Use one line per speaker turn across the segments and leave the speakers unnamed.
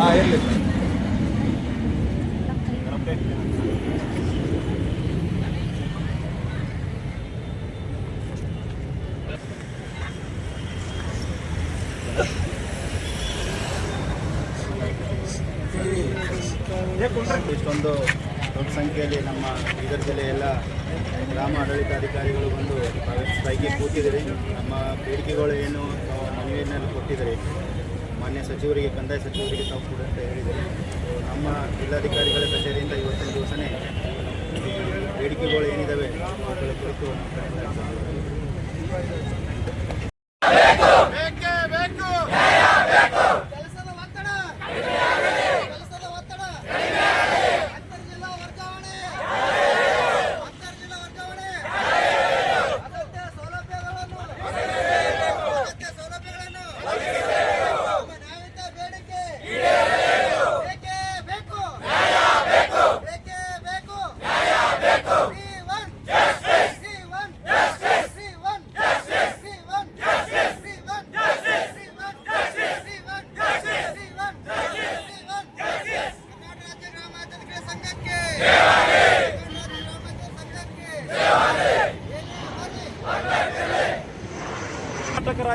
ಹಾಂ, ಇರಲಿ.
ಇಷ್ಟೊಂದು ದೊಡ್ಡ ಸಂಖ್ಯೆಯಲ್ಲಿ ನಮ್ಮ ಬೀದರ್ ಜಿಲ್ಲೆಯೆಲ್ಲ ಗ್ರಾಮ ಆಡಳಿತಾಧಿಕಾರಿಗಳು ಬಂದು ಸ್ಟ್ರೈಕಿಗೆ ಕೂತಿದ್ದಾರೆ ನಮ್ಮ ಬೇಡಿಕೆಗಳು ಏನು ಮನವಿಯನ್ನೆಲ್ಲ ಕೊಟ್ಟಿದ್ದಾರೆ ಮಾನ್ಯ ಸಚಿವರಿಗೆ, ಕಂದಾಯ ಸಚಿವರಿಗೆ ತಾವು ಕೂಡ ಅಂತ ಹೇಳಿದ್ದಾರೆ ಸೊ ನಮ್ಮ ಜಿಲ್ಲಾಧಿಕಾರಿಗಳ ಕಚೇರಿಯಿಂದ ಇವತ್ತಿನ ದಿವಸನೇ ಬೇಡಿಕೆಗಳು ಏನಿದ್ದಾವೆ ಅವುಗಳ ಕುರಿತು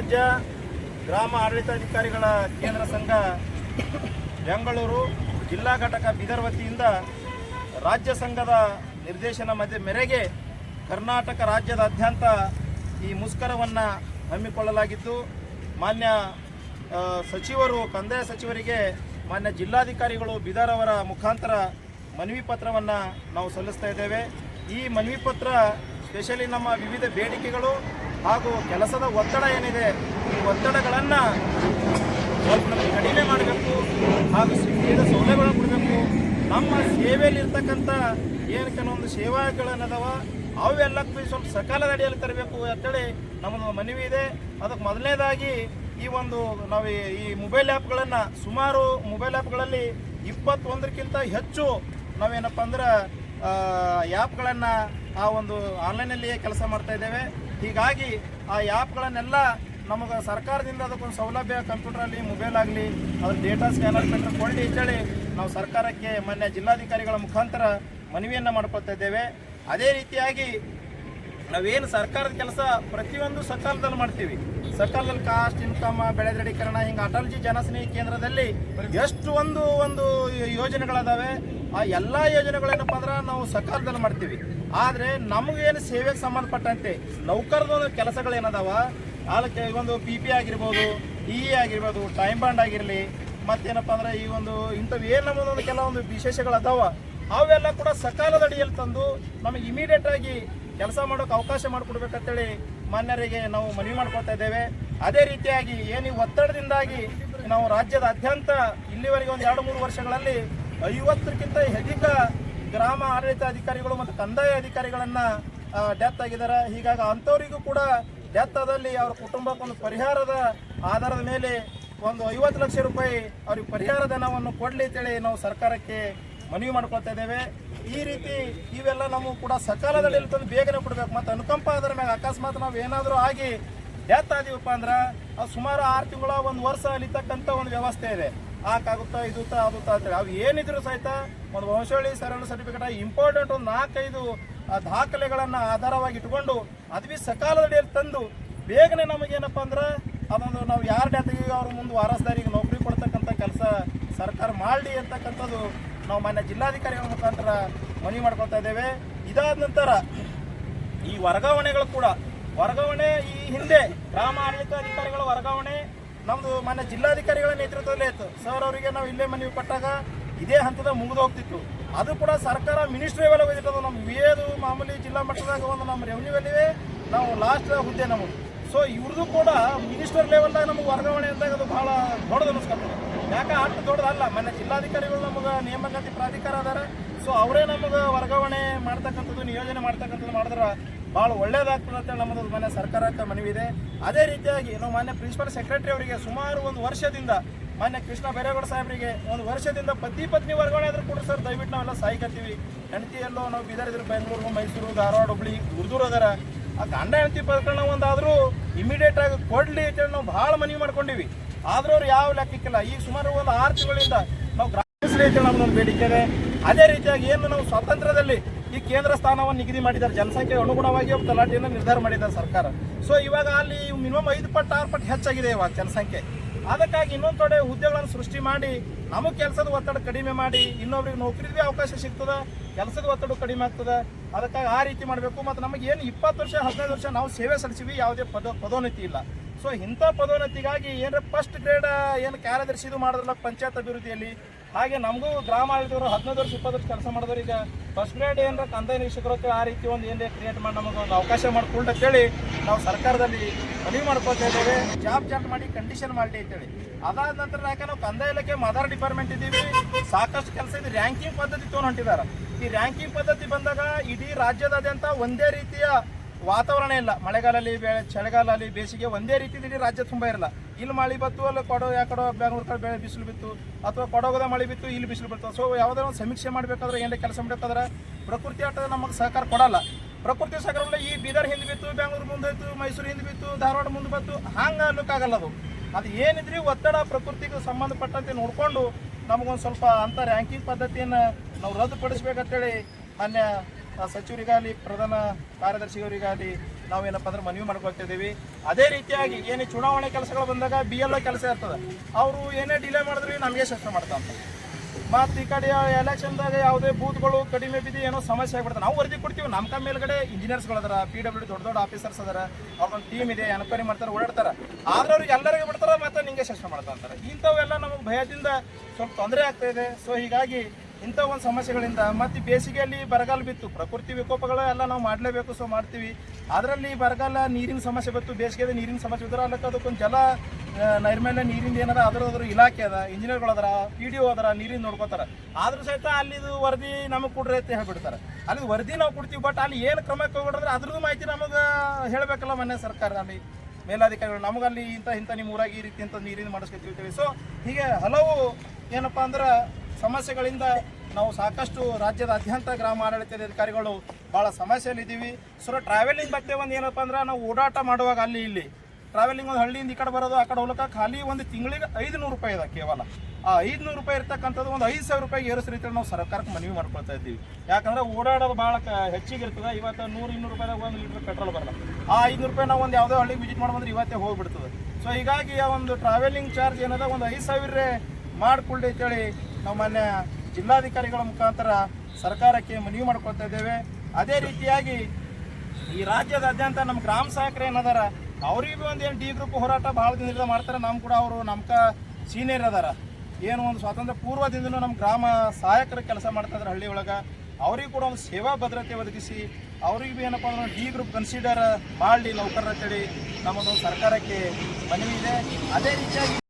ರಾಜ್ಯ
ಗ್ರಾಮ ಆಡಳಿತಾಧಿಕಾರಿಗಳ ಕೇಂದ್ರ ಸಂಘ ಬೆಂಗಳೂರು ಜಿಲ್ಲಾ ಘಟಕ ಬೀದರ್ ವತಿಯಿಂದ ರಾಜ್ಯ ಸಂಘದ ನಿರ್ದೇಶನ ಮಧ್ಯ ಮೇರೆಗೆ ಕರ್ನಾಟಕ ರಾಜ್ಯದಾದ್ಯಂತ ಈ ಮುಷ್ಕರವನ್ನು ಹಮ್ಮಿಕೊಳ್ಳಲಾಗಿದ್ದು ಮಾನ್ಯ ಸಚಿವರು, ಕಂದಾಯ ಸಚಿವರಿಗೆ ಮಾನ್ಯ ಜಿಲ್ಲಾಧಿಕಾರಿಗಳು ಬೀದರ್ ಅವರ ಮುಖಾಂತರ ಮನವಿ ಪತ್ರವನ್ನು ನಾವು ಸಲ್ಲಿಸ್ತಾ ಇದ್ದೇವೆ. ಈ ಮನವಿ ಪತ್ರ ಸ್ಪೆಷಲಿ ನಮ್ಮ ವಿವಿಧ ಬೇಡಿಕೆಗಳು ಹಾಗೂ ಕೆಲಸದ ಒತ್ತಡ ಏನಿದೆ, ಈ ಒತ್ತಡಗಳನ್ನು ಕಡಿಮೆ ಮಾಡಬೇಕು ಹಾಗೂ ಸಿಗ್ಗಿದ ಸೌಲಭ್ಯಗಳನ್ನು ಕೊಡಬೇಕು. ನಮ್ಮ ಸೇವೆಯಲ್ಲಿ ಇರ್ತಕ್ಕಂಥ ಏನು ಕೆಲವೊಂದು ಸೇವಾಗಳನ್ನದವ, ಅವೆಲ್ಲಕ್ಕೂ ಸ್ವಲ್ಪ ಸಕಾಲದ ಅಡಿಯಲ್ಲಿ ತರಬೇಕು ಅಂತೇಳಿ ನಮ್ಮದು ಮನವಿ ಇದೆ. ಅದಕ್ಕೆ ಮೊದಲನೇದಾಗಿ ಈ ಒಂದು ನಾವು ಈ ಮೊಬೈಲ್ ಆ್ಯಪ್ಗಳನ್ನು ಸುಮಾರು ಮೊಬೈಲ್ ಆ್ಯಪ್ಗಳಲ್ಲಿ ಇಪ್ಪತ್ತೊಂದಕ್ಕಿಂತ ಹೆಚ್ಚು ನಾವೇನಪ್ಪ ಅಂದ್ರೆ ಆ್ಯಪ್ಗಳನ್ನು ಆ ಒಂದು ಆನ್ಲೈನಲ್ಲಿಯೇ ಕೆಲಸ ಮಾಡ್ತಾ ಇದ್ದೇವೆ. ಹೀಗಾಗಿ ಆ ಆ್ಯಪ್ಗಳನ್ನೆಲ್ಲ ನಮಗೆ ಸರ್ಕಾರದಿಂದ ಅದಕ್ಕೊಂದು ಸೌಲಭ್ಯ ಕಂಪ್ಯೂಟ್ರಲ್ಲಿ ಮೊಬೈಲ್ ಆಗಲಿ ಅದ್ರ ಡೇಟಾ ಸ್ಕ್ಯಾನರ್ ಪೆಟ್ರ್ ಕೊಳ್ಳಿ ಅಂತೇಳಿ ನಾವು ಸರ್ಕಾರಕ್ಕೆ ಮೊನ್ನೆ ಜಿಲ್ಲಾಧಿಕಾರಿಗಳ ಮುಖಾಂತರ ಮನವಿಯನ್ನು ಮಾಡ್ಕೊಳ್ತಾ ಇದ್ದೇವೆ. ಅದೇ ರೀತಿಯಾಗಿ ನಾವೇನು ಸರ್ಕಾರದ ಕೆಲಸ ಪ್ರತಿಯೊಂದು ಸಕಾಲದಲ್ಲಿ ಮಾಡ್ತೀವಿ. ಸಕಾಲದಲ್ಲಿ ಕಾಸ್ಟ್ ಇನ್ಕಮ್ ಬೆಳೆ ದೃಢೀಕರಣ ಹಿಂಗೆ ಅಟಲ್ಜಿ ಜನಸ್ನೇಹಿ ಕೇಂದ್ರದಲ್ಲಿ ಎಷ್ಟು ಒಂದು ಒಂದು ಯೋಜನೆಗಳದಾವೆ. ಆ ಎಲ್ಲ ಯೋಜನೆಗಳೇನಪ್ಪ ಅಂದ್ರೆ ನಾವು ಸಕಾಲದಲ್ಲಿ ಮಾಡ್ತೀವಿ. ಆದರೆ ನಮಗೇನು ಸೇವೆಗೆ ಸಂಬಂಧಪಟ್ಟಂತೆ ನೌಕರದೊಂದು ಕೆಲಸಗಳೇನದಾವ ಅದಕ್ಕೆ ಒಂದು ಪಿ ಪಿ ಆಗಿರ್ಬೋದು ಇ ಇ ಆಗಿರ್ಬೋದು ಟೈಮ್ ಬಾಂಡ್ ಆಗಿರಲಿ, ಮತ್ತೇನಪ್ಪ ಅಂದ್ರೆ ಈ ಒಂದು ಇಂಥವು ಏನು ನಮ್ಮದೊಂದು ಕೆಲವೊಂದು ವಿಶೇಷಗಳು ಅದಾವ, ಅವೆಲ್ಲ ಕೂಡ ಸಕಾಲದ ಅಡಿಯಲ್ಲಿ ತಂದು ನಮಗೆ ಇಮಿಡಿಯೇಟ್ ಆಗಿ ಕೆಲಸ ಮಾಡೋಕೆ ಅವಕಾಶ ಮಾಡಿಕೊಡ್ಬೇಕಂತೇಳಿ ಮಾನ್ಯರಿಗೆ ನಾವು ಮನವಿ ಮಾಡ್ಕೊಳ್ತಾ ಇದ್ದೇವೆ. ಅದೇ ರೀತಿಯಾಗಿ ಏನು ಒತ್ತಡದಿಂದಾಗಿ ನಾವು ರಾಜ್ಯದಾದ್ಯಂತ ಇಲ್ಲಿವರೆಗೆ ಒಂದು ಎರಡು, ಮೂರು ವರ್ಷಗಳಲ್ಲಿ ಐವತ್ತಕ್ಕಿಂತ ಅಧಿಕ ಗ್ರಾಮ ಆಡಳಿತ ಅಧಿಕಾರಿಗಳು ಮತ್ತು ಕಂದಾಯ ಅಧಿಕಾರಿಗಳನ್ನು ಡೆತ್ ಆಗಿದ್ದಾರೆ. ಹೀಗಾಗಿ ಅಂಥವರಿಗೂ ಕೂಡ ಡೆತ್ ಆದಲ್ಲಿ ಅವರ ಕುಟುಂಬಕ್ಕೊಂದು ಪರಿಹಾರದ ಆಧಾರದ ಮೇಲೆ ಒಂದು ಐವತ್ತು ಲಕ್ಷ ರೂಪಾಯಿ ಅವ್ರಿಗೆ ಪರಿಹಾರ ಧನವನ್ನು ಕೊಡಲಿ ಅಂತೇಳಿ ನಾವು ಸರ್ಕಾರಕ್ಕೆ ಮನವಿ ಮಾಡ್ಕೊಳ್ತಾ ಇದ್ದೇವೆ. ಈ ರೀತಿ ಇವೆಲ್ಲ ನಾವು ಕೂಡ ಸಕಾಲದಲ್ಲಿ ತಂದು ಬೇಗನೆ ಕೊಡಬೇಕು. ಮತ್ತು ಅನುಕಂಪ ಅದರ ಮ್ಯಾಗ ಅಕಸ್ಮಾತ್ ನಾವು ಏನಾದರೂ ಆಗಿ ಡೆತ್ ಆದೀವಪ್ಪ ಅಂದ್ರೆ, ಅದು ಸುಮಾರು ಆರು ತಿಂಗಳ, ಒಂದು ವರ್ಷ ಅಲ್ಲಿತಕ್ಕಂಥ ಒಂದು ವ್ಯವಸ್ಥೆ ಇದೆ. ಆಕಾಗುತ್ತಾ ಇದುತ್ತಾ, ಆಗುತ್ತಾ ಅಂತೇಳಿ ಅವು ಏನಿದ್ರು ಸಹಿತ ಒಂದು ವಂಶಾವಳಿ ಸರಳ ಸರ್ಟಿಫಿಕೇಟ್ ಇಂಪಾರ್ಟೆಂಟ್ ಒಂದು ನಾಲ್ಕೈದು ದಾಖಲೆಗಳನ್ನು ಆಧಾರವಾಗಿ ಇಟ್ಕೊಂಡು ಅದು ಬಿ ಸಕಾಲದಡಿಯಲ್ಲಿ ತಂದು ಬೇಗನೆ ನಮಗೇನಪ್ಪ ಅಂದ್ರೆ ಅದೊಂದು ನಾವು ಯಾರ ಡೆತ್ಗೆ ಅವ್ರ ಮುಂದೆ ವಾರಸ್ದಾರಿಗೆ ನೌಕರಿ ಕೊಡ್ತಕ್ಕಂಥ ಕೆಲಸ ಸರ್ಕಾರ ಮಾಡಲಿ ಅಂತಕ್ಕಂಥದ್ದು ನಾವು ಮಾನ್ಯ ಜಿಲ್ಲಾಧಿಕಾರಿಗಳ ಮುಖಾಂತರ ಮನವಿ ಮಾಡ್ಕೊಳ್ತಾ ಇದ್ದೇವೆ. ಇದಾದ ನಂತರ ಈ ವರ್ಗಾವಣೆಗಳು ಕೂಡ, ವರ್ಗಾವಣೆ ಈ ಹಿಂದೆ ಗ್ರಾಮ ಆಡಳಿತಾಧಿಕಾರಿಗಳ ವರ್ಗಾವಣೆ ನಮ್ಮದು ಮಾನ್ಯ ಜಿಲ್ಲಾಧಿಕಾರಿಗಳ ನೇತೃತ್ವದಲ್ಲೇ ಇತ್ತು ಸರ್ ಅವರಿಗೆ ನಾವು ಇಲ್ಲೇ ಮನವಿ ಕೊಟ್ಟಾಗ ಇದೇ ಹಂತದ ಮುಗಿದು ಹೋಗ್ತಿತ್ತು. ಅದು ಕೂಡ ಸರ್ಕಾರ ಮಿನಿಸ್ಟ್ರಿ ಲೆವೆಲ್ ಹೋಗಿರ್ತದೆ ನಮ್ಮ ವಿ ಎದು ಮಾಮೂಲಿ ಜಿಲ್ಲಾ ಮಟ್ಟದಾಗ ಒಂದು ನಮ್ಮ ರೆವಿನ್ಯೂವಲ್ಲಿವೆ ನಾವು ಲಾಸ್ಟ್ ಹುದ್ದೆ ನಮಗೆ ಸೊ ಇವ್ರದ್ದು ಕೂಡ ಮಿನಿಸ್ಟರ್ ಲೆವೆಲ್ದಾಗ ನಮಗೆ ವರ್ಗಾವಣೆ ಅಂದಾಗ ಅದು ಭಾಳ ದೊಡ್ಡದು ಅನಿಸ್ಕೊಂಡು ಯಾಕೆ ಅಷ್ಟು ದೊಡ್ಡದಲ್ಲ? ಮನೆ ಜಿಲ್ಲಾಧಿಕಾರಿಗಳು ನಮಗೆ ನೇಮಕಾತಿ ಪ್ರಾಧಿಕಾರ ಅದಾರ. ಸೊ ಅವರೇ ನಮಗೆ ವರ್ಗಾವಣೆ ಮಾಡ್ತಕ್ಕಂಥದ್ದು, ನಿಯೋಜನೆ ಮಾಡ್ತಕ್ಕಂಥದ್ದು ಮಾಡಿದ್ರೆ ಭಾಳ ಒಳ್ಳೇದಾಗ್ತದೆ ಅಂತೇಳಿ ನಮ್ಮದು ಮನೆ ಸರ್ಕಾರಕ್ಕೆ ಮನವಿ ಇದೆ. ಅದೇ ರೀತಿಯಾಗಿ ನಾವು ಮಾನ್ಯ ಪ್ರಿನ್ಸಿಪಲ್ ಸೆಕ್ರೆಟರಿ ಅವರಿಗೆ ಸುಮಾರು ಒಂದು ವರ್ಷದಿಂದ ಮಾನ್ಯ ಕೃಷ್ಣ ಬೈರೇಗೌಡ ಸಾಹೇಬರಿಗೆ ಒಂದು ವರ್ಷದಿಂದ ಪತಿ ಪತ್ನಿ ವರ್ಗಾವಣೆ ಆದ್ರೂ ಕೂಡ ಸರ್ ದಯವಿಟ್ಟು ನಾವೆಲ್ಲ ಸಾಯ್ಕತ್ತೀವಿ. ಹೆಂಡತಿ ಎಲ್ಲೋ ನಾವು ಬೀದರ್ ಇದ್ರೆ ಬೆಂಗಳೂರು, ಮೈಸೂರು, ಧಾರವಾಡ, ಹುಬ್ಳಿ ಅದರ ಅದಾರ. ಆ ಗಂಡ ಹೆಂಡತಿ ಪ್ರಕರಣ ಒಂದಾದರೂ ಇಮಿಡಿಯೇಟ್ ಆಗಿ ಕೊಡ್ಲಿ ಅಂತೇಳಿ ನಾವು ಭಾಳ ಮನವಿ ಮಾಡ್ಕೊಂಡಿವಿ. ಆದರೂ ಅವ್ರು ಯಾವ ಲೆಕ್ಕಕ್ಕಿಲ್ಲ. ಈಗ ಸುಮಾರು ಒಂದು ಆರು ತಿಂಗಳಿಂದ ನಾವು ಗ್ರಾಮ ಅಂತೇಳಿ ನಮ್ಮದೊಂದು ಬೇಡಿಕೆ ಇದೆ. ಅದೇ ರೀತಿಯಾಗಿ ಏನು ನಾವು ಸ್ವಾತಂತ್ರ್ಯದಲ್ಲಿ ಈ ಕೇಂದ್ರ ಸ್ಥಾನವನ್ನು ನಿಗದಿ ಮಾಡಿದ್ದಾರೆ. ಜನಸಂಖ್ಯೆ ಅನುಗುಣವಾಗಿ ತಲಾಟಿಯನ್ನು ನಿರ್ಧಾರ ಮಾಡಿದ್ದಾರೆ ಸರ್ಕಾರ. ಸೊ ಇವಾಗ ಅಲ್ಲಿ ಮಿನಿಮಮ್ ಐದು ಪಟ್ಟು, ಆರು ಪಟ್ಟು ಹೆಚ್ಚಾಗಿದೆ ಇವಾಗ ಜನಸಂಖ್ಯೆ. ಅದಕ್ಕಾಗಿ ಇನ್ನೊಂದು ಕಡೆ ಹುದ್ದೆಗಳನ್ನು ಸೃಷ್ಟಿ ಮಾಡಿ, ನಮಗೆ ಕೆಲಸದ ಒತ್ತಡ ಕಡಿಮೆ ಮಾಡಿ, ಇನ್ನೊಬ್ರಿಗೆ ನೌಕರಿಗೆ ಅವಕಾಶ ಸಿಗ್ತದ, ಕೆಲಸದ ಒತ್ತಡ ಕಡಿಮೆ ಆಗ್ತದೆ. ಅದಕ್ಕಾಗಿ ಆ ರೀತಿ ಮಾಡಬೇಕು. ಮತ್ತು ನಮಗೆ ಏನು ಇಪ್ಪತ್ತು ವರ್ಷ, ಹದಿನೈದು ವರ್ಷ ನಾವು ಸೇವೆ ಸಲ್ಲಿಸಿವಿ, ಯಾವುದೇ ಪದ, ಪದೋನ್ನತಿ ಇಲ್ಲ. ಸೊ ಇಂಥ ಪದೋನ್ನತಿಗಾಗಿ ಏನಾರ ಫಸ್ಟ್ ಗ್ರೇಡ್ ಏನು ಕಾರ್ಯದರ್ಶಿ ಇದು ಮಾಡಿದ್ರಲ್ಲ, ಪಂಚಾಯತ್ ಅಭಿವೃದ್ಧಿಯಲ್ಲಿ ಹಾಗೆ ನಮಗೂ ಗ್ರಾಮ ಆಡಳಿತವರು ಹದಿನೈದು ವರ್ಷ, ಇಪ್ಪತ್ತು ವರ್ಷ ಕೆಲಸ ಮಾಡಿದವ್ರು ಈಗ ಫಸ್ಟ್ ಗ್ರೇಡ್ ಏನರ ಕಂದಾಯ ನಿರೀಕ್ಷಕರು ಆ ರೀತಿ ಒಂದು ಏನೇ ಕ್ರಿಯೇಟ್ ಮಾಡಿ ನಮಗೆ ಒಂದು ಅವಕಾಶ ಮಾಡಿಕೊಂಡು ಅಂತೇಳಿ ನಾವು ಸರ್ಕಾರದಲ್ಲಿ ಮನವಿ ಮಾಡ್ಕೊಳ್ತಾ ಇದ್ದೇವೆ. ಜಾಬ್ ಚಾರ್ಟ್ ಮಾಡಿ ಕಂಡೀಷನ್ ಮಾಡಿ ಅಂತೇಳಿ ಅದಾದ ನಂತರ ಯಾಕೆ ನಾವು ಕಂದಾಯ ಇಲಾಖೆ ಮದರ್ ಡಿಪಾರ್ಟ್ಮೆಂಟ್ ಇದ್ದೀವಿ. ಸಾಕಷ್ಟು ಕೆಲಸ ಇದೆ. ರ್ಯಾಂಕಿಂಗ್ ಪದ್ಧತಿ ತೊಗೊಂಡು ಹೊಂಟಿದ್ದಾರೆ ಈ ರ್ಯಾಂಕಿಂಗ್ ಪದ್ಧತಿ ಬಂದಾಗ ಇಡೀ ರಾಜ್ಯದಾದ್ಯಂತ ಒಂದೇ ರೀತಿಯ ವಾತಾವರಣ ಇಲ್ಲ. ಮಳೆಗಾಲಲ್ಲಿ ಬೆಳೆ, ಚಳಿಗಾಲಲ್ಲಿ ಬೇಸಿಗೆ ಒಂದೇ ರೀತಿ ಇಡೀ ರಾಜ್ಯ ತುಂಬ ಇರಲ್ಲ. ಇಲ್ಲಿ ಮಳೆ ಬತ್ತು ಅಲ್ಲಿ ಕೊಡೋ, ಯಾಕಡೋ ಬೆಂಗಳೂರು ಕಡೆ ಬೆಳೆ ಬಿಸಿಲು ಬಿತ್ತು, ಅಥವಾ ಕೊಡೋಗದ ಮಳೆ ಬಿತ್ತು, ಇಲ್ಲಿ ಬಿಸಿಲು ಬಿತ್ತು ಸೊ ಯಾವುದೋ ಒಂದು ಸಮೀಕ್ಷೆ ಮಾಡಬೇಕಾದ್ರೆ, ಏನೇ ಕೆಲಸ ಮಾಡಬೇಕಾದ್ರೆ ಪ್ರಕೃತಿ ಆಟದ ನಮಗೆ ಸಹಕಾರ ಕೊಡಲ್ಲ. ಪ್ರಕೃತಿ ಸಹಕಾರ ಈ ಬೀದರ್ ಹಿಂದೆ ಬಿತ್ತು, ಬೆಂಗಳೂರು ಮುಂದೆ ಮೈಸೂರು ಹಿಂದೆ ಬಿತ್ತು, ಧಾರವಾಡ ಮುಂದೆ ಬಂತು, ಹಂಗೆ ಅನ್ನೋಕ್ಕಾಗಲ್ಲ ಅದು. ಅದು ಏನಿದ್ರಿ ಒತ್ತಡ, ಪ್ರಕೃತಿಗೆ ಸಂಬಂಧಪಟ್ಟಂತೆ ನೋಡಿಕೊಂಡು ನಮಗೊಂದು ಸ್ವಲ್ಪ ಅಂಥ ರ್ಯಾಂಕಿಂಗ್ ಪದ್ಧತಿಯನ್ನು ನಾವು ರದ್ದುಪಡಿಸ್ಬೇಕಂತೇಳಿ ಮಾನ್ಯ ಆ, ಸಚಿವರಿಗಾಗಲಿ ಪ್ರಧಾನ ಕಾರ್ಯದರ್ಶಿಯವರಿಗಾಗಲಿ ನಾವೇನಪ್ಪ ಅಂದ್ರೆ ಮನವಿ ಮಾಡ್ಕೊಳ್ತಿದ್ದೀವಿ ಅದೇ ರೀತಿಯಾಗಿ ಏನೇ ಚುನಾವಣೆ ಕೆಲಸಗಳು ಬಂದಾಗ ಬಿ ಎಲ್ ಕೆಲಸ ಇರ್ತದೆ. ಅವರು ಏನೇ ಡಿಲೇ ಮಾಡಿದ್ರಿ ನಮಗೆ ಶಸ್ತ್ರ ಮಾಡ್ತಾ ಅಂತ ಮತ್ತು ಈ ಕಡೆ ಎಲೆಕ್ಷನ್ದಾಗ ಯಾವುದೇ ಬೂತ್ಗಳು ಕಡಿಮೆ ಬಿದ್ದು ಏನೋ ಸಮಸ್ಯೆ ಆಗ್ಬಿಡ್ತದೆ. ನಾವು ವರದಿ ಕೊಡ್ತೀವಿ. ನಮ್ಮ ಕಮ್ಮಿ ಮೇಲ್ಗಡೆ ಇಂಜಿನಿಯರ್ಸ್ಗಳು ಅದಾರ ಪಿ ಡಬ್ಲ್ಯೂ ದೊಡ್ಡ ದೊಡ್ಡ ಆಫೀಸರ್ಸ್ ಅದಾರ ಅವ್ರೊಂದು ಟೀಮ್ ಇದೆ ಎನ್ಕ್ವೈರಿ ಮಾಡ್ತಾರೆ ಓಡಾಡ್ತಾರೆ. ಆದ್ರೆ ಅವ್ರಿಗೆ ಎಲ್ಲರಿಗೂ ಬಿಡ್ತಾರೆ ಮತ್ತು ನಿಮಗೆ ಶಸ್ತ್ರ ಮಾಡ್ತಾ ಅಂತಾರೆ ಇಂಥವೆಲ್ಲ ನಮಗೆ ಭಯದಿಂದ ಸ್ವಲ್ಪ ತೊಂದರೆ ಆಗ್ತಾ ಇದೆ. ಸೊ ಹೀಗಾಗಿ ಇಂಥ ಒಂದು ಸಮಸ್ಯೆಗಳಿಂದ ಮತ್ತು ಬೇಸಿಗೆಯಲ್ಲಿ ಬರಗಾಲ ಬಿತ್ತು. ಪ್ರಕೃತಿ ವಿಕೋಪಗಳು ಎಲ್ಲ ನಾವು ಮಾಡಲೇಬೇಕು ಸೊ ಮಾಡ್ತೀವಿ. ಅದರಲ್ಲಿ ಬರಗಾಲ ನೀರಿನ ಸಮಸ್ಯೆ ಬಿತ್ತು ಬೇಸಿಗೆದ ನೀರಿನ ಸಮಸ್ಯೆ ಬಿದ್ದರೆ ಅದಕ್ಕೆ ಅದಕ್ಕೊಂದು ಜಲ ನೈರ್ಮಲ್ಯ ನೀರಿಂದ ಏನದ ಅದ್ರ ಅದ್ರ ಇಲಾಖೆ ಅದ ಇಂಜಿನಿಯರ್ಗಳು ಅದರ ಪಿ ಡಿ ಒ ಅದರ, ನೀರಿನ ನೋಡ್ಕೋತಾರೆ. ಆದರೂ ಸಹಿತ ಅಲ್ಲಿದು ವರದಿ ನಮಗೆ ಕೊಡ್ರಿ ಅಂತ ಹೇಳ್ಬಿಡ್ತಾರೆ. ಅಲ್ಲಿ ವರದಿ ನಾವು ಕೊಡ್ತೀವಿ ಬಟ್ ಅಲ್ಲಿ ಏನು ಕ್ರಮ ಕೈಗೊಂಡ್ರೆ ಅದ್ರದ್ದು ಮಾಹಿತಿ ನಮಗೆ ಹೇಳಬೇಕಲ್ಲ ಮೊನ್ನೆ ಸರ್ಕಾರ ಅಲ್ಲಿ ಮೇಲಾಧಿಕಾರಿಗಳು. ನಮಗಲ್ಲಿ ಇಂಥ ಇಂಥ ನಿಮ್ಮ ಊರಾಗಿ ಈ ರೀತಿ ಅಂತ ನೀರಿನ ಮಾಡಿಸ್ಕೊತೀವಿ ಸೊ ಹೀಗೆ ಹಲವು ಏನಪ್ಪ ಅಂದ್ರೆ ಸಮಸ್ಯೆಗಳಿಂದ ನಾವು ಸಾಕಷ್ಟು ರಾಜ್ಯದಾದ್ಯಂತ ಗ್ರಾಮ ಆಡಳಿತದ ಅಧಿಕಾರಿಗಳು ಭಾಳ ಸಮಸ್ಯೆಯಲ್ಲಿದ್ದೀವಿ. ಸೊ ಟ್ರಾವೆಲಿಂಗ್ ಬಗ್ಗೆ ಒಂದು ಏನಪ್ಪ ಅಂದ್ರೆ ನಾವು ಓಡಾಟ ಮಾಡುವಾಗ ಅಲ್ಲಿ ಇಲ್ಲಿ. ಟ್ರಾವೆಲಿಂಗ್ ಒಂದು ಹಳ್ಳಿಯಿಂದ ಈ ಕಡೆ ಬರೋದು, ಆ ಕಡೆ ಹೋಗ್ಲಿಕ್ಕೆ ಖಾಲಿ ಒಂದು ತಿಂಗಳಿಗೆ ಐದುನೂರು ರೂಪಾಯಿ ಇದೆ ಕೇವಲ. ಆ ಐದುನೂರು ರೂಪಾಯಿ ಇರ್ತಕ್ಕಂಥದ್ದು ಒಂದು ಐದು ಸಾವಿರ ರೂಪಾಯಿ ಏರಿಸ್ ರೀತಿಯಲ್ಲಿ ನಾವು ಸರ್ಕಾರಕ್ಕೆ ಮನವಿ ಮಾಡ್ಕೊಳ್ತಾ ಇದ್ದೀವಿ. ಯಾಕಂದ್ರೆ ಓಡಾಡೋದು ಭಾಳ ಹೆಚ್ಚಿಗೆ ಇರ್ತದೆ. ಇವತ್ತು ನೂರು ಇನ್ನೂರು ರೂಪಾಯಿದಾಗ ಒಂದು ಲೀಟ್ರ್ ಪೆಟ್ರೋಲ್ ಬರಲ್ಲ. ಆ ಐದುನೂರು ರೂಪಾಯಿ ನಾವು ಒಂದು ಯಾವುದೋ ಹಳ್ಳಿಗೆ ವಿಸಿಟ್ ಮಾಡ್ಬಂದ್ರೆ ಇವತ್ತೇ ಹೋಗ್ಬಿಡ್ತದೆ. ಸೊ ಹೀಗಾಗಿ ಆ ಒಂದು ಟ್ರಾವೆಲಿಂಗ್ ಚಾರ್ಜ್ ಏನದ, ಒಂದು ಐದು ಸಾವಿರ ಮಾಡಿಕೊಳ್ಳಿ ಅಂತೇಳಿ ನಾವು ಮೊನ್ನೆ ಜಿಲ್ಲಾಧಿಕಾರಿಗಳ ಮುಖಾಂತರ ಸರ್ಕಾರಕ್ಕೆ ಮನವಿ ಮಾಡ್ಕೊಳ್ತಾ ಇದ್ದೇವೆ. ಅದೇ ರೀತಿಯಾಗಿ ಈ ರಾಜ್ಯದಾದ್ಯಂತ ನಮ್ಮ ಗ್ರಾಮ ಸಹಾಯಕರು ಏನದಾರ ಅವ್ರಿಗೆ ಒಂದು ಏನು ಡಿ ಗ್ರೂಪ್ ಹೋರಾಟ ಭಾಳ ದಿನದಿಂದ ಮಾಡ್ತಾರೆ. ನಮ್ಮ ಕೂಡ ಅವರು ನಮ್ಕ ಸೀನಿಯರ್ ಅದಾರ. ಏನು ಒಂದು ಸ್ವಾತಂತ್ರ್ಯ ಪೂರ್ವದಿಂದಲೂ ನಮ್ಮ ಗ್ರಾಮ ಸಹಾಯಕರ ಕೆಲಸ ಮಾಡ್ತಾ ಇದ್ದಾರೆ ಹಳ್ಳಿ ಒಳಗೆ. ಅವ್ರಿಗೆ ಕೂಡ ಒಂದು ಸೇವಾ ಭದ್ರತೆ ಒದಗಿಸಿ, ಅವ್ರಿಗೆ ಏನಪ್ಪ ಅಂದ್ರೆ ಡಿ ಗ್ರೂಪ್ ಕನ್ಸಿಡರ್ ಮಾಡಲಿ ನೌಕರರ ಅಂತೇಳಿ ನಮ್ಮದು ಸರ್ಕಾರಕ್ಕೆ ಮನವಿ ಇದೆ. ಅದೇ ರೀತಿಯಾಗಿ